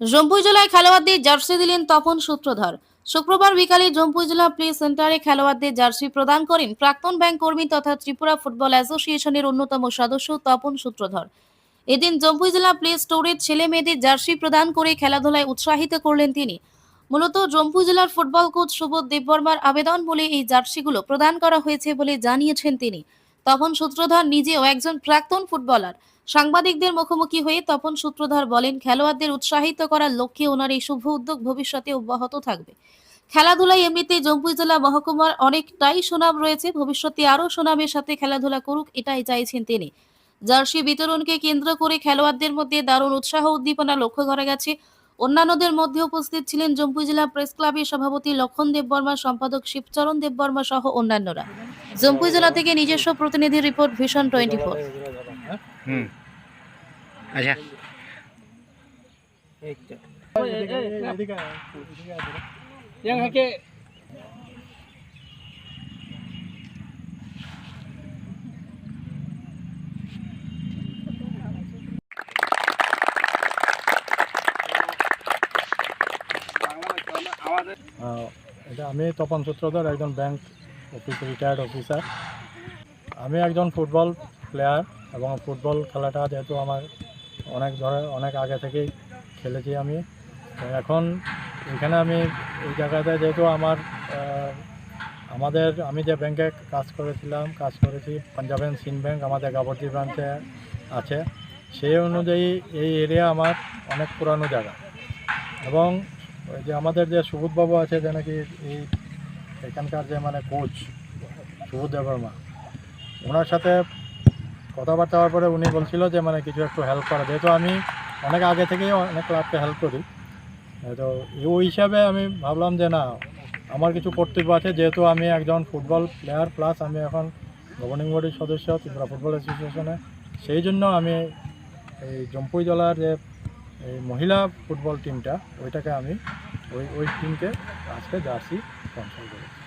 জম্পুই জেলায় খেলোয়াড়দের জার্সি দিলেন তপন সূত্রধর। শুক্রবার বিকালে জম্পুই জেলা প্লে সেন্টারে খেলোয়াড়দের জার্সি প্রদান করেন প্রাক্তন ব্যাংক কর্মী তথা ত্রিপুরা ফুটবল অ্যাসোসিয়েশনের অন্যতম সদস্য তপন সূত্রধর। এদিন জম্পুই জেলা প্লে স্টোরের ছেলে মেয়েদের জার্সি প্রদান করে খেলাধুলায় উৎসাহিত করলেন তিনি। মূলত জম্পুই জেলার ফুটবল কোচ সুবোধ দেববর্মার আবেদন বলে এই জার্সিগুলো প্রদান করা হয়েছে বলে জানিয়েছেন তিনি। তপন সূত্রধর নিজেও একজন প্রাক্তন ফুটবলার। সাংবাদিকদের মুখোমুখি হয়ে তপন সূত্রধর বলেন, খেলোয়াড়দের উৎসাহিত করার লক্ষ্যে ওনার এই শুভ উদ্যোগ ভবিষ্যতে অব্যাহত থাকবে। খেলাধুলায় এমনিতে জম্পুই জেলা মহকুমার অনেকটাই সুনাম রয়েছে, ভবিষ্যতে আরও সুনামের সাথে খেলাধুলা করুক, এটাই চাইছেন তিনি। জার্সি বিতরণকে কেন্দ্র করে খেলোয়াড়দের মধ্যে দারুণ উৎসাহ উদ্দীপনা লক্ষ্য করা গেছে। অন্যান্যদের মধ্যে উপস্থিত ছিলেন জম্পুই জেলা প্রেস ক্লাবের সভাপতি লক্ষণ দেববর্মা, সম্পাদক শিবচরণ দেববর্মা সহ অন্যান্যরা। জম্পুই জেলা থেকে নিজস্ব প্রতিনিধি রিপোর্ট ভিশন টোয়েন্টি ফোর আচ্ছা। আমি তপন সূত্রধর একজন ব্যাংক অফিস রিটায়ার্ড অফিসার। আমি একজন ফুটবল প্লেয়ার এবং ফুটবল খেলাটা যেহেতু আমার অনেক ধরে, অনেক আগে থেকেই খেলেছি আমি। এখন এখানে আমি এই জায়গাতে যেহেতু আমার আমাদের, আমি যে ব্যাংকে কাজ করেছিলাম, কাজ করেছি পাঞ্জাব অ্যান্ড সিন ব্যাংক আমাদের গাবর্দি ব্রাঞ্চে আছে। সেই অনুযায়ী এই এরিয়া আমার অনেক পুরানো জায়গা। এবং যে আমাদের যে সুবোধবাবু আছে, যে নাকি এই এখানকার যে মানে কোচ সুবোধ দেববর্মা ওনার সাথে কথাবার্তা হওয়ার পরে উনি বলছিল যে মানে কিছু একটু হেল্প করা। যেহেতু আমি অনেক আগে থেকেই অনেক ক্লাবকে হেল্প করি, তো ওই হিসাবে আমি ভাবলাম যে না, আমার কিছু কর্তব্য আছে। যেহেতু আমি একজন ফুটবল প্লেয়ার প্লাস আমি এখন গভর্নিং বডির সদস্য ত্রিপুরা ফুটবল অ্যাসোসিয়েশনে সেই জন্য আমি এই জম্পুই জেলার যে এই মহিলা ফুটবল টিমটা ওইটাকে আমি ওই ওই টিমকে আজকে জার্সি স্পন্সর করেছি।